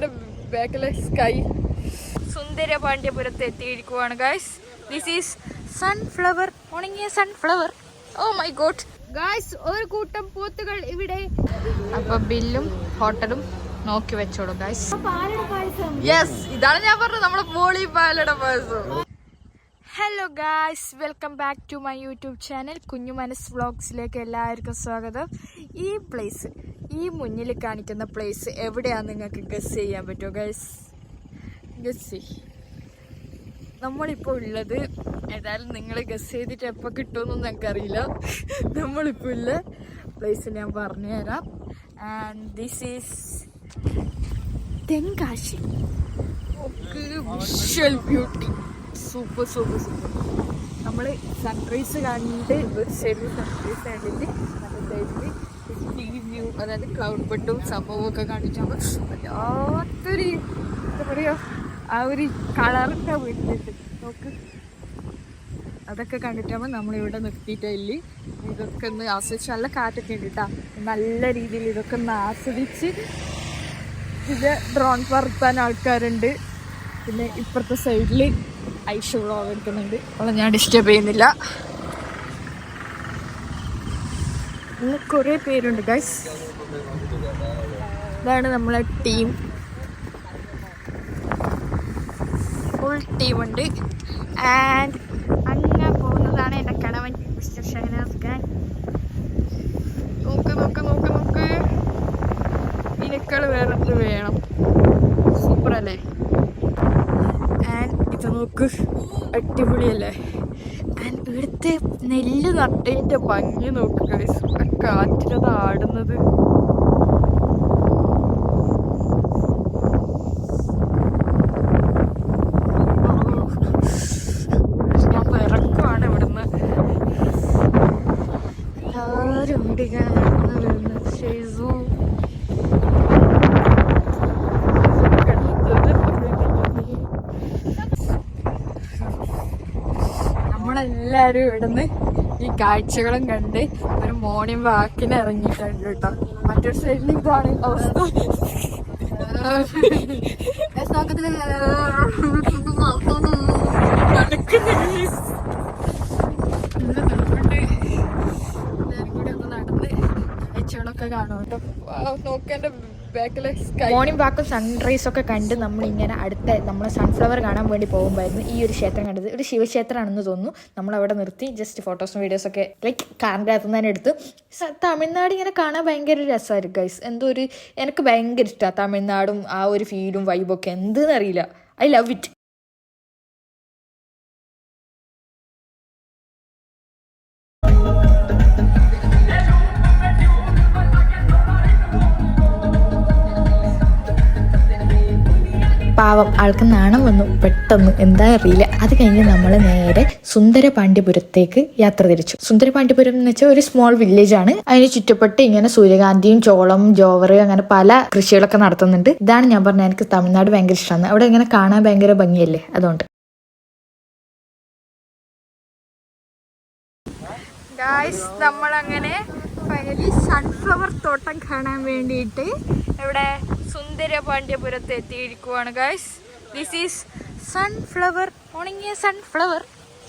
നോക്കേണ്ട ബാക്കിലെ സ്കൈ സുന്ദര പാണ്ഡ്യപുരത്ത് എത്തിയിരിക്കുവാണ് ഗായ്സ് ദിസ് ഈസ് സൺഫ്ലവർ ഉണങ്ങിയ sunflower oh my god guys ഒരു കൂട്ടം പോത്തുകൾ ഇവിടെ. അപ്പൊ ബില്ലും ഹോട്ടലും നോക്കി വെച്ചോളൂ ഗായ്സ് യെസ് ഇതാണ് ഞാൻ പറഞ്ഞത് നമ്മുടെ പോളി പാലട പായസം. Hello guys welcome back to my YouTube channel Kunju Manas വ്ളോഗ്സിലേക്ക് എല്ലാവർക്കും സ്വാഗതം. ഈ പ്ലേസ് ഈ മുന്നിൽ കാണിക്കുന്ന പ്ലേസ് എവിടെയാണെന്ന് നിങ്ങൾക്ക് ഗസ് ചെയ്യാൻ പറ്റുമോ ഗൈസ് ഗസ് നമ്മളിപ്പോൾ ഉള്ളത് ഏതായാലും നിങ്ങൾ ഗസ് ചെയ്തിട്ട് എപ്പോൾ കിട്ടുമെന്നൊന്നും ഞങ്ങൾക്കറിയില്ല നമ്മളിപ്പോൾ ഉള്ള പ്ലേസ് ഞാൻ പറഞ്ഞു തരാം and this is Tenkasi visual beauty super super super. നമ്മൾ സൺറൈസ് കണ്ട് ഒരു സൺറൈസ് കണ്ടിട്ട് ടി വ്യൂ അതായത് ക്ലൗഡ് ബട്ടും ഒക്കെ കണ്ടിട്ടാകുമ്പോൾ വല്ലാത്തൊരു എന്താ പറയുക ആ ഒരു കളറിന്റെ വീട്ടിലുണ്ട് നോക്ക്. അതൊക്കെ കണ്ടിട്ടാകുമ്പോൾ നമ്മളിവിടെ നിർത്തിയിട്ടില്ല ഇതൊക്കെ ഒന്ന് ആസ്വദിച്ച് നല്ല കാറ്റൊക്കെ ഉണ്ട് നല്ല രീതിയിൽ ഇതൊക്കെ ഒന്ന് ആസ്വദിച്ച് ഇത് ഡ്രോൺ പറത്താൻ ആൾക്കാരുണ്ട്. പിന്നെ ഇപ്പുറത്തെ സൈഡിൽ ഐഷ വ്ളോഗ് എടുക്കുന്നുണ്ട് അവളെ ഞാൻ ഡിസ്റ്റർബ് ചെയ്യുന്നില്ല. ഇന്ന് കുറേ പേരുണ്ട് ഗൈസ് ഇതാണ് നമ്മളെ ടീം ഫുൾ ടീമുണ്ട് ആൻഡ് അങ്ങനെ പോകുന്നതാണ് എന്റെ കണവൻ മിസ്റ്റർ ഷഹനാസ് ഖാൻ നോക്ക് നോക്ക് നോക്ക് നോക്ക്. ഇതിനേക്കാൾ വേറെ വേണം? സൂപ്പർ അല്ലേ? നോക്ക്. അടിപൊളിയല്ലേ? ആൻഡ് ഇവിടുത്തെ നെല്ല് നട്ടതിന്റെ ഭംഗി നോക്കുക കാറ്റിലത് ആടുന്നത്. ഞാൻ പിറക്കുവാണ് ഇവിടുന്ന്. എല്ലാവരും ഓടിക്കാൻ നമ്മളെല്ലാരും ഇവിടുന്ന് ഈ കാഴ്ചകളും കണ്ട് ഒരു മോർണിംഗ് വാക്കിന് ഇറങ്ങിയിട്ടുണ്ട് കേട്ടോ. മറ്റൊരു സൈഡിൽ ഇതാണ് അവസ്ഥ. മോർണിംഗ് വാക്കും സൺറൈസ് ഒക്കെ കണ്ട് നമ്മളിങ്ങനെ അടുത്ത നമ്മൾ സൺഫ്ലവർ കാണാൻ വേണ്ടി പോകുമ്പോഴായിരുന്നു ഈ ഒരു ക്ഷേത്രം കണ്ടത്. ഒരു ശിവക്ഷേത്രമാണെന്ന് തോന്നുന്നു. നമ്മൾ അവിടെ നിർത്തി ജസ്റ്റ് ഫോട്ടോസും വീഡിയോസും ഒക്കെ ലൈക്ക് കാറിന്റെ അകത്ത് തന്നെ എടുത്ത്. തമിഴ്നാട് ഇങ്ങനെ കാണാൻ ഭയങ്കര രസമായിരിക്കും ഗൈസ് എന്തോ ഒരു എനിക്ക് ഭയങ്കര ഇഷ്ടമാണ് തമിഴ്നാടും ആ ഒരു ഫീലും വൈബൊക്കെ എന്തെന്നറിയില്ല ഐ ലവ് ഇറ്റ് പാവം ആൾക്ക് നാണം വന്നു പെട്ടെന്ന് എന്താ അറിയില്ല. അത് കഴിഞ്ഞ് നമ്മൾ നേരെ സുന്ദരപാണ്ഡ്യപുരത്തേക്ക് യാത്ര തിരിച്ചു. സുന്ദരപാണ്ഡ്യപുരം എന്ന് വെച്ചാൽ ഒരു സ്മോൾ വില്ലേജ് ആണ്. അതിന് ചുറ്റപ്പെട്ട് ഇങ്ങനെ സൂര്യകാന്തിയും ചോളം ജോവർ അങ്ങനെ പല കൃഷികളൊക്കെ നടത്തുന്നുണ്ട്. ഇതാണ് ഞാൻ പറഞ്ഞത് എനിക്ക് തമിഴ്നാട് ഭയങ്കര ഇഷ്ടമാണ് അവിടെ ഇങ്ങനെ കാണാൻ ഭയങ്കര ഭംഗിയല്ലേ? അതുകൊണ്ട്. നമ്മൾ നമ്മളങ്ങനെ ഫൈനലി സൺഫ്ലവർ തോട്ടം കാണാൻ വേണ്ടിയിട്ട് ഇവിടെ സുന്ദര പാണ്ഡ്യപുരത്ത് എത്തിയിരിക്കുവാണ് ഗൈസ് ദിസ് ഈസ് സൺഫ്ലവർ ഉണങ്ങിയ സൺഫ്ലവർ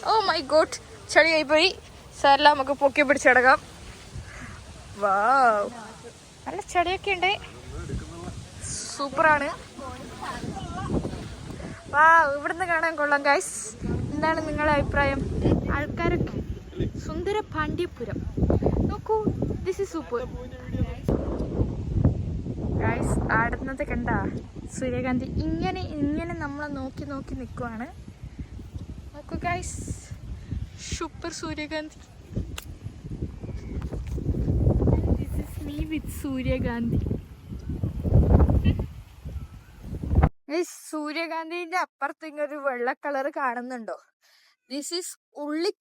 ഓ മൈ ഗോഡ് ചളിയായി പോയി. സാറില്ല നമുക്ക് പൊക്കി പിടിച്ചടക്കാം വാവ് നല്ല ചെടിയൊക്കെ ഉണ്ട്. സൂപ്പറാണ് വാ ഇവിടുന്ന് കാണാൻ കൊള്ളാം ഗൈസ് എന്താണ് നിങ്ങളുടെ അഭിപ്രായം? ആൾക്കാരൊക്കെ സുന്ദര പാണ്ഡ്യപുരം നോക്കൂ ദിസ് ഇസ് സൂപ്പർ ഗായ്സ് ആടുന്നത് കണ്ട? സൂര്യകാന്തി ഇങ്ങനെ ഇങ്ങനെ നമ്മളെ നോക്കി നോക്കി നിൽക്കുവാണ് നോക്കൂ ഗായ്സ് സൂപ്പർ സൂര്യകാന്തി. ദിസ് ഇസ് മീ വിത്ത് സൂര്യകാന്തി. സൂര്യകാന്തിന്റെ അപ്പുറത്ത് ഇങ്ങൊരു വെള്ള കളർ കാണുന്നുണ്ടോ? ദിസ് ഈസ്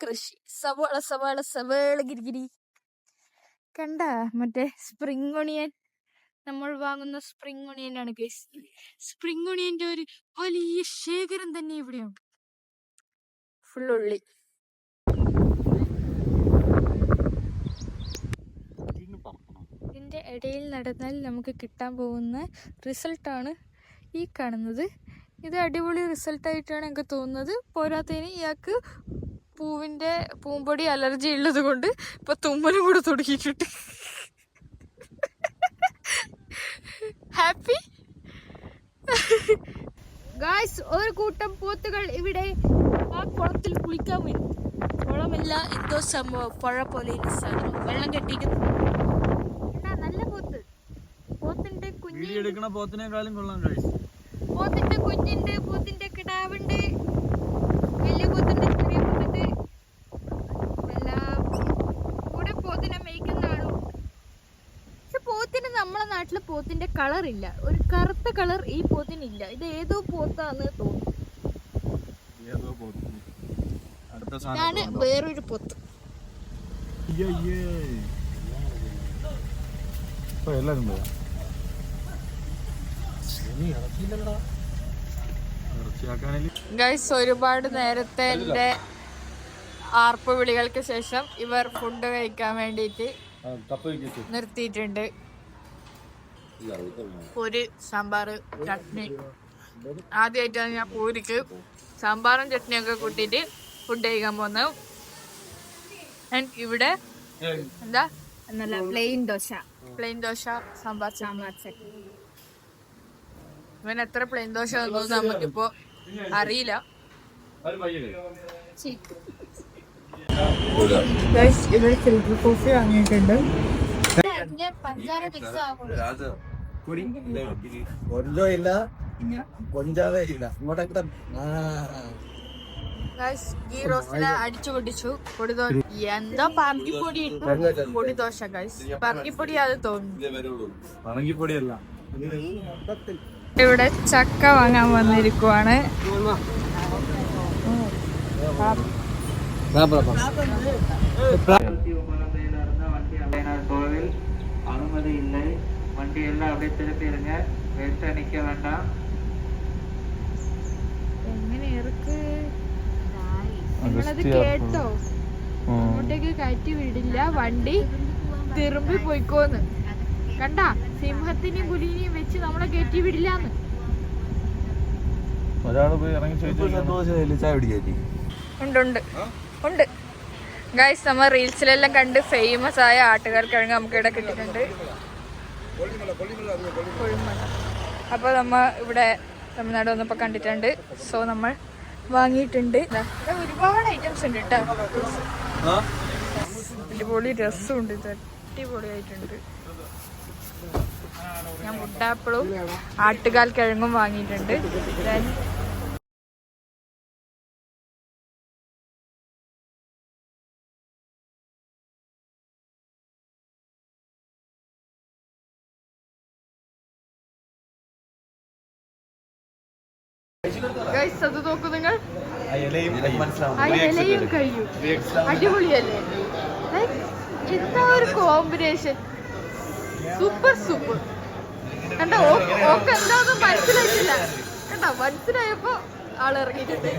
കൃഷി സവാള സവാള സവാള ഗിരിഗിരി. കണ്ട? മറ്റേ സ്പ്രിംഗ് ഒണിയൻ നമ്മൾ വാങ്ങുന്ന സ്പ്രിംഗ് ഒണിയൻ ആണ് ഗൈസ് സ്പ്രിംഗ് ഒണിയന്റെ ഒരു വലിയ ശേഖരം തന്നെ ഇവിടെയുണ്ട്. ഫുൾ ഉള്ളി. ഇതിന്റെ ഇടയിൽ നടന്നാൽ നമുക്ക് കിട്ടാൻ പോകുന്ന റിസൾട്ടാണ് ഈ കാണുന്നത്. ഇത് അടിപൊളി റിസൾട്ടായിട്ടാണ് എനിക്ക് തോന്നുന്നത്. പോരാത്തതിന് ഇയാൾക്ക് പൂവിന്റെ പൂമ്പൊടി അലർജി ഉള്ളത് കൊണ്ട് ഇപ്പൊ തുമ്മലും കൂടെ തുടങ്ങിയിട്ടുണ്ട്. ഹാപ്പി ഗായ്സ് ഒരു കൂട്ടം പോത്തുകൾ ഇവിടെ ആ കുളത്തിൽ കുളിക്കാൻ വരും. കുളമല്ല എന്തോ സംഭവം പുഴ പോലെ സാധനം വെള്ളം കെട്ടിക്കുന്നു നല്ല പോത്ത്. പോത്തിന്റെ കുഞ്ഞി വീഡിയോ എടുക്കണ പോത്തിനേക്കാളും കൊള്ളാം കഴിച്ചു പോത്തിന്റെ കുഞ്ഞുണ്ട് പോത്തിന്റെ കിടാവുണ്ട്. വലിയ പോത്തുണ്ട് ചെറിയ പോത്തുണ്ട് എല്ലാം കൂടെ പോത്തിനെ മേയ്ക്കുന്ന ആളും പക്ഷെ പോത്തിന് നമ്മളെ പോത്തിന്റെ കളർ ഇല്ല. ഒരു കറുത്ത കളർ ഈ പോത്തിനില്ല. ഇത് ഏതോ പോത്താന്ന് തോന്നുന്നു. ഇതാണ് വേറൊരു പോത്ത്. എല്ലാരും ഗൈസ് ഒരുപാട് നേരത്തെ എന്റെ ആർപ്പ് വിളികൾക്ക് ശേഷം ഇവർ ഫുഡ് കഴിക്കാൻ വേണ്ടിയിട്ട് നിർത്തിയിട്ടുണ്ട്. പൂരി സാമ്പാർ ചട്നി. ആദ്യമായിട്ടാണ് ഞാൻ പൂരിക്ക് സാമ്പാറും ചട്നിയൊക്കെ കൂട്ടിയിട്ട് ഫുഡ് കഴിക്കാൻ പോകുന്നത്. ആൻഡ് ഇവിടെ എന്താ? എന്നല്ല പ്ലെയിൻ ദോശ. പ്ലെയിൻ ദോശ സാമ്പാർ സാമ്പാർ ചട്നി. ഇവൻ എത്ര പ്ലെയിൻ ദോശ നമുക്കിപ്പോ അറിയില്ല. ഇവിടെ ഫിൽറ്റർ കോഫി വാങ്ങിയിട്ടുണ്ട്. പഞ്ചാര മിക്സ് ആകും ಕುಡಿ ಒಂದು ഇല്ല. ಗೊಂಜಾಲೇ എന്തോ ഗൈസ് ഇവിടെ ചക്ക വാങ്ങാൻ വന്നിരിക്കുവാണ്. അനുമതി ഇല്ലേ വണ്ടിയെല്ലാം അവിടെ ഇത്തിരി തിരിഞ്ഞ് വേസ്റ്റ് അടിക്കുക വേണ്ട. കേട്ടോ. അങ്ങോട്ടേക്ക് കയറ്റി വിടില്ല. വണ്ടി തിരുമ്പി പോയിക്കോന്ന്. കണ്ട? സിംഹത്തിനെയും പുലിനെയും വെച്ച് നമ്മളെ കയറ്റി വിടില്ലാന്ന്. ഒരാൾ പോയി ഇറങ്ങി ചോദിച്ചു ഉണ്ട് ഉണ്ട്. ഉണ്ട്. ഗൈസ് നമ്മൾ റീൽസിലെല്ലാം കണ്ട് ഫേമസ് ആയ ആട്ടുകാർക്ക് നമുക്ക് ഇവിടെ കിട്ടിയിട്ടുണ്ട്. അപ്പോൾ നമ്മ ഇവിടെ തമിഴ്നാട് വന്നപ്പോൾ കണ്ടിട്ടുണ്ട്. സോ നമ്മൾ വാങ്ങിയിട്ടുണ്ട്. ഒരുപാട് ഐറ്റംസ് ഉണ്ട് കേട്ടോ അടിപൊളി രസമുണ്ട്. ഇത് അടിപൊളിയായിട്ടുണ്ട്. ഞാൻ മുട്ടാപ്പിളും ആട്ടുകാൽ കിഴങ്ങും വാങ്ങിയിട്ടുണ്ട്. ഗൈസ് അത് നോക്കൂ നിങ്ങൾ. ഇലയും കഴിയും അടിപൊളിയല്ലേ? എന്താ ഒരു കോമ്പിനേഷൻ സൂപ്പർ സൂപ്പർ കണ്ടോ? ഓക്ക് എന്താന്നും മനസ്സിലായിട്ടില്ല. കണ്ടോ? മനസ്സിലായപ്പോ ആൾ ഇറങ്ങിയിട്ടുണ്ട്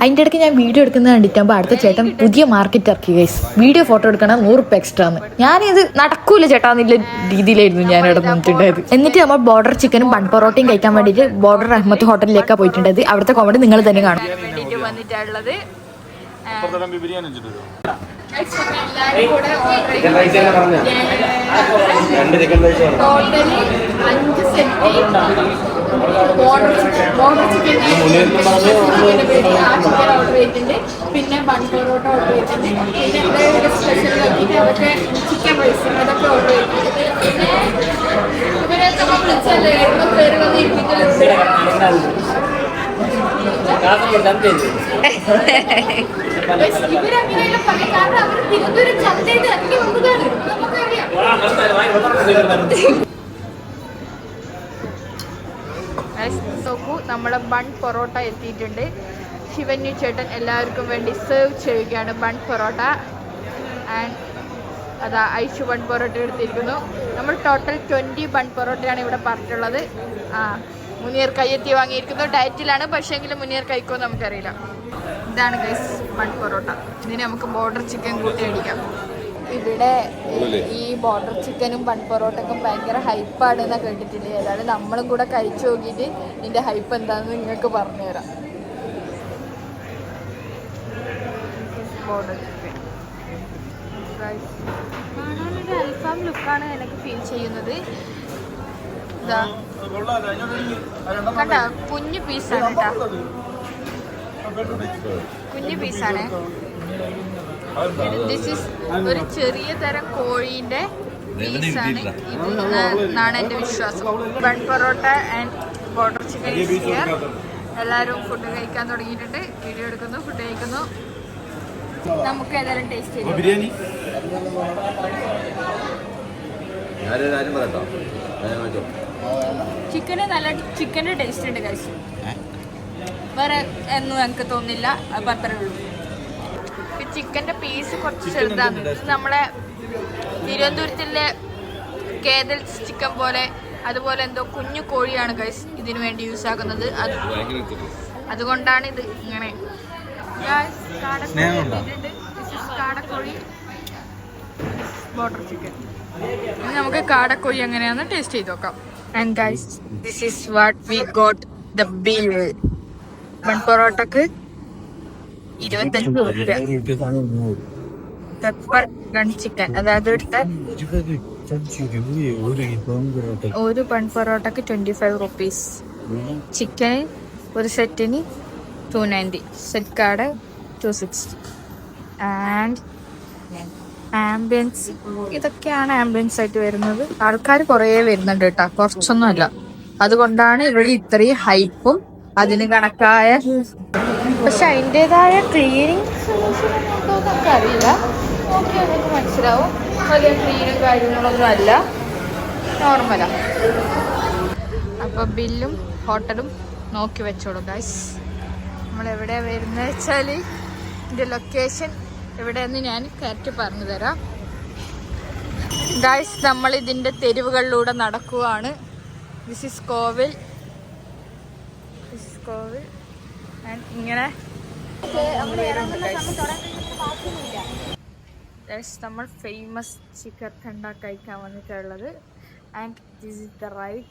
അതിന്റെ ഇടയ്ക്ക് ഞാൻ വീഡിയോ എടുക്കുന്നത് കണ്ടിട്ടാകുമ്പോൾ അടുത്ത ചേട്ടൻ പുതിയ മാർക്കറ്റ് ഇറക്കി ഗൈസ് വീഡിയോ ഫോട്ടോ എടുക്കണം നൂറ് റുപ്യ എക്സ്ട്രാ എന്ന് ഞാനിത് നടക്കൂല ചേട്ടാ എന്നുള്ള രീതിയിലായിരുന്നു ഞാൻ ഇവിടെ നിന്നിട്ടുണ്ടായത്. എന്നിട്ട് നമ്മൾ ബോർഡർ ചിക്കനും ബൺ പൊറോട്ടയും കഴിക്കാൻ വേണ്ടിയിട്ട് ബോർഡർ റഹ്മത്ത് ഹോട്ടലിലേക്കാണ് പോയിട്ടുണ്ടായത്. അവിടുത്തെ കോമഡി നിങ്ങൾ തന്നെ കാണും. order ചെയ്തു. ടോട്ടലി അഞ്ച് ബോർഡർ ചിക്കൻ ഓർഡർ ചെയ്തിട്ടുണ്ട് പിന്നെ ബൺ പൊറോട്ട ഓർഡർ ചെയ്തിട്ടുണ്ട് പിന്നെ ഇവിടെ സ്പെഷ്യൽ ആക്കിയിട്ട് അതൊക്കെ ചിക്കൻ റൈസ് അതൊക്കെ ഓർഡർ ചെയ്തിട്ടുണ്ട് പിന്നെ ഇവരെയൊക്കെ വിളിച്ചല്ലേ എത്ര പേര് വന്നിരിക്കുന്നുണ്ട് ഇവരങ്ങനെയല്ല പറയാം കാരണം അവർ തിരുവനന്തപുരം ചന്തയിൽ ഇറങ്ങി വന്നതാണ് നമുക്കറിയാം നോക്കൂ നമ്മളെ ബൺ പൊറോട്ട എത്തിയിട്ടുണ്ട്. ശിവന്യു ചേട്ടൻ എല്ലാവർക്കും വേണ്ടി സെർവ് ചെയ്യുകയാണ് ബൺ പൊറോട്ട. ആൻഡ് അതാ ഐഷു ബൺ പൊറോട്ട എടുത്തിരിക്കുന്നു. നമ്മൾ ടോട്ടൽ ട്വന്റി ബൺ പൊറോട്ടയാണ് ഇവിടെ പറഞ്ഞിട്ടുള്ളത്. ആ മുനിയർ കയ്യെത്തി വാങ്ങിയിരിക്കുന്നു. ഡയറ്റിലാണ് പക്ഷേങ്കിലും മുനിയർ കഴിക്കുമോ നമുക്കറിയില്ല. ഇതാണ് ഗൈസ് ബൺ പൊറോട്ട. ഇതിന് നമുക്ക് ബോർഡർ ചിക്കൻ കൂട്ടി അടിക്കാം. ഇവിടെ ഈ ബോർഡർ ചിക്കനും വൺ പൊറോട്ടക്കും ഭയങ്കര ഹൈപ്പാണ് എന്നാ കേട്ടിട്ടില്ലേ? ഏതായാലും നമ്മളും കൂടെ കഴിച്ചു നോക്കിയിട്ട് ഇതിന്റെ ഹൈപ്പ് എന്താണെന്ന് നിങ്ങൾക്ക് പറഞ്ഞുതരാം. ബോർഡർ ചിക്കൻ കാണാനൊരു അൽഫാം ലുക്കാണ് എനിക്ക് ഫീൽ ചെയ്യുന്നത്. ഇതാ. കണ്ട? കുഞ്ഞു പീസാണ് കേട്ടാ. കുഞ്ഞു പീസാണ് ഒരു ചെറിയ തരം കോഴീന്റെ പീസാണ് ഇത് എന്നാണ് എന്റെ വിശ്വാസം. Bun parotta and border chicken എല്ലാവരും ഫുഡ് കഴിക്കാൻ തുടങ്ങിയിട്ടുണ്ട്. വീഡിയോ എടുക്കുന്നു ഫുഡ് കഴിക്കുന്നു. നമുക്ക് ഏതായാലും ടേസ്റ്റ് ചെയ്യാം ബിരിയാണി? ചിക്കന് നല്ല ചിക്കന്റെ ടേസ്റ്റ് ഉണ്ട് കഴിച്ചു വേറെ ഒന്നും എനിക്ക് തോന്നില്ല അപ്പൊ അത്രേ ഉള്ളൂ. ഈ ചിക്കന്റെ പീസ് കുറച്ച് ചെറുതാണ്. ഇത് നമ്മളെ തിരുവനന്തപുരത്തിലെ കേതൽ ചിക്കൻ പോലെ അതുപോലെ എന്തോ കുഞ്ഞു കോഴിയാണ് ഗൈസ് ഇതിനു വേണ്ടി യൂസ് ആക്കുന്നത്. അത് അതുകൊണ്ടാണ് ഇത് ഇങ്ങനെ. കാടക്കോഴി ബോട്ടർ ചിക്കൻ ഇനി നമുക്ക് കാടക്കോഴി എങ്ങനെയാന്ന് ടേസ്റ്റ് ചെയ്ത് നോക്കാം. And guys this is what we got the bill മൺ പൊറോട്ടക്ക് ഇരുപത്തഞ്ച് റുപ്യ പെപ്പർ ഗൺ ചിക്കൻ അതായത് ഇവിടുത്തെ ഒരു ബൺ പൊറോട്ടക്ക് ട്വന്റി ഫൈവ് റുപ്പീസ് ചിക്കന് ഒരു സെറ്റിന് two ninety set card two sixty and ambience ഇതൊക്കെയാണ് ആംബിയൻസ് ആയിട്ട് വരുന്നത്. ആൾക്കാർ കുറേ വരുന്നുണ്ട് കേട്ടോ. കുറച്ചൊന്നുമല്ല. അതുകൊണ്ടാണ് ഇവിടെ ഇത്രയും ഹൈപ്പും അതിന് കണക്കായ പക്ഷെ അതിന്റെതായ ക്ലീനിങ് സൊല്യൂഷൻ ഉണ്ടോ അറിയില്ല. നോക്കി നമുക്ക് മനസ്സിലാവും. വലിയ ക്ലീനും കാര്യങ്ങളൊന്നും അല്ല. നോർമലാ അപ്പൊ ബില്ലും ഹോട്ടലും നോക്കി വെച്ചോളൂ ഗൈസ് നമ്മൾ എവിടെ വരുന്നത് വെച്ചാൽ ഇതിന്റെ ലൊക്കേഷൻ എവിടെയെന്ന് ഞാൻ കറക്റ്റ് പറഞ്ഞു തരാം. ഗൈസ് നമ്മൾ ഇതിന്റെ തെരുവുകളിലൂടെ നടക്കുവാണ്. This is Kovil this is കോവിൽ ഇങ്ങനെ നമ്മൾ ഫേമസ് ചിക്കൻ കണ്ട കഴിക്കാൻ വന്നിട്ടുള്ളത്. And this is the right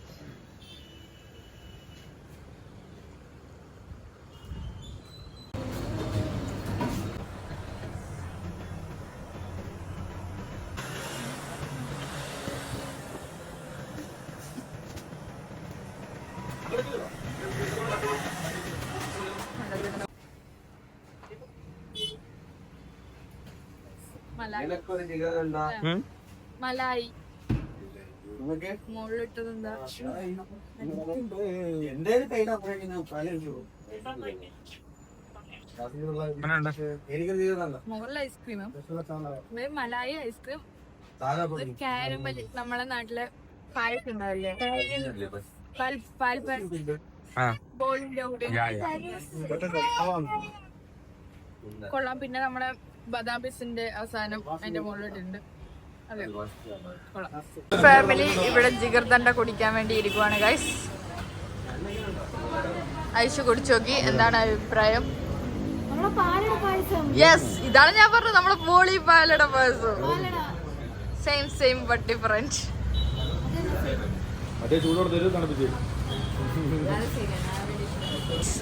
മുകളിൽ ഐസ്ക്രീമും. മലായി ഐസ്ക്രീം. ഒരു. കാരമൽ നമ്മളെ നാട്ടിലെ പായസം ഉണ്ടാവില്ലേ? ബോളിന്റെ കൂടെ. കൊള്ളാം. പിന്നെ നമ്മുടെ ബദാം പിസിന്റെ അവസാനം അതിന്റെ മുകളിലിട്ടുണ്ട് അതെ. ഫാമിലി ഇവിടെ ജിഗർദണ്ഡ കുടിക്കാൻ വേണ്ടി ഇരിക്കുവാണ് ഗൈസ് ഐഷു കുടിച്ചു നോക്കി എന്താണ് അഭിപ്രായം? യെസ് ഇതാണ് ഞാൻ പറഞ്ഞത് നമ്മളെ പോളി പാലട പായസം. സെയിം സെയിം ബട്ട് ഡിഫറെന്റ്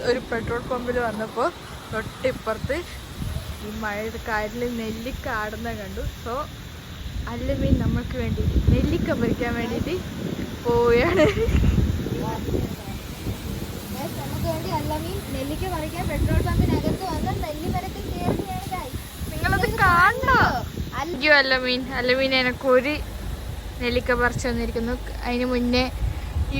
ഒരു പെട്രോൾ പമ്പിൽ വന്നപ്പോൾ തൊട്ടിപ്പുറത്ത് ഈ മഴ കായലിൽ നെല്ലിക്ക ആടുന്ന കണ്ടു. സോ അല്ലമീൻ നമ്മൾക്ക് വേണ്ടി. നെല്ലിക്ക പറിക്കാൻ വേണ്ടിയിട്ട് പോവുകയാണ്. നമുക്ക് വേണ്ടി അല്ലമീൻ നെല്ലിക്ക പറിക്കാൻ പെട്രോൾ പമ്പിനകത്ത് വന്ന് കയറുകയാണ്. നിങ്ങളത് കാണോ അയ്യോ അല്ലമീൻ അല്ലമീൻ എനക്ക് ഒരു നെല്ലിക്ക പറിച്ചു വന്നിരിക്കുന്നു അതിന് മുന്നേ ഈ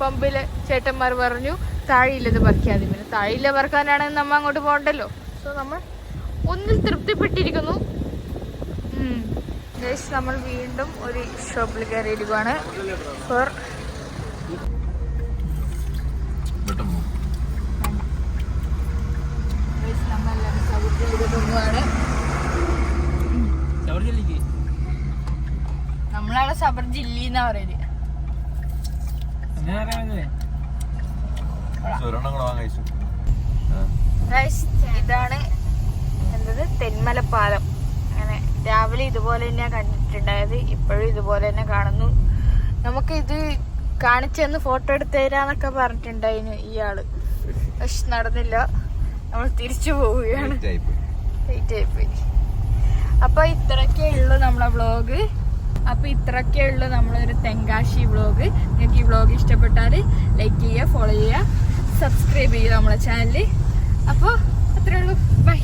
പമ്പിൽ ചേട്ടന്മാർ പറഞ്ഞു താഴെയില്ലത് പറിക്കാതെ പിന്നെ താഴെയില്ല പറിക്കാനാണെങ്കിൽ നമ്മ അങ്ങോട്ട് പോകണ്ടല്ലോ. സോ നമ്മൾ ഒന്നിൽ തൃപ്തിപ്പെട്ടിരിക്കുന്നു. നമ്മൾ വീണ്ടും ഒരു ഷോപ്പിൽ കയറിയിരിക്കുവാണ്. ഫോർ നമ്മളവിടെ സബർ ജില്ലി എന്നാ പറയൽ. ഒരെണ്ണം വാങ്ങാൻ തെന്മല പാലം അങ്ങനെ രാവിലെ ഇതുപോലെ തന്നെയാ കണ്ടിട്ടുണ്ടായത്. ഇപ്പോഴും ഇതുപോലെ തന്നെ കാണുന്നു. നമുക്ക് ഇത് കാണിച്ചെന്ന് ഫോട്ടോ എടുത്ത് തരാന്നൊക്കെ പറഞ്ഞിട്ടുണ്ടായിരുന്നു ഇയാൾ. പക്ഷെ നടന്നില്ല. നമ്മൾ തിരിച്ചു പോവുകയാണ്. അപ്പൊ ഇത്രയൊക്കെ ഉള്ളു നമ്മളെ വ്ളോഗ്. അപ്പൊ ഇത്രയൊക്കെ ഉള്ളു നമ്മളൊരു തെങ്കാശി വ്ളോഗ്. നിങ്ങൾക്ക് ഈ വ്ളോഗ് ഇഷ്ടപ്പെട്ടാൽ ലൈക്ക് ചെയ്യുക ഫോളോ ചെയ്യുക സബ്സ്ക്രൈബ് ചെയ്യുക നമ്മളെ ചാനൽ അപ്പോൾ അത്രേ ഉള്ളൂ. ബൈ.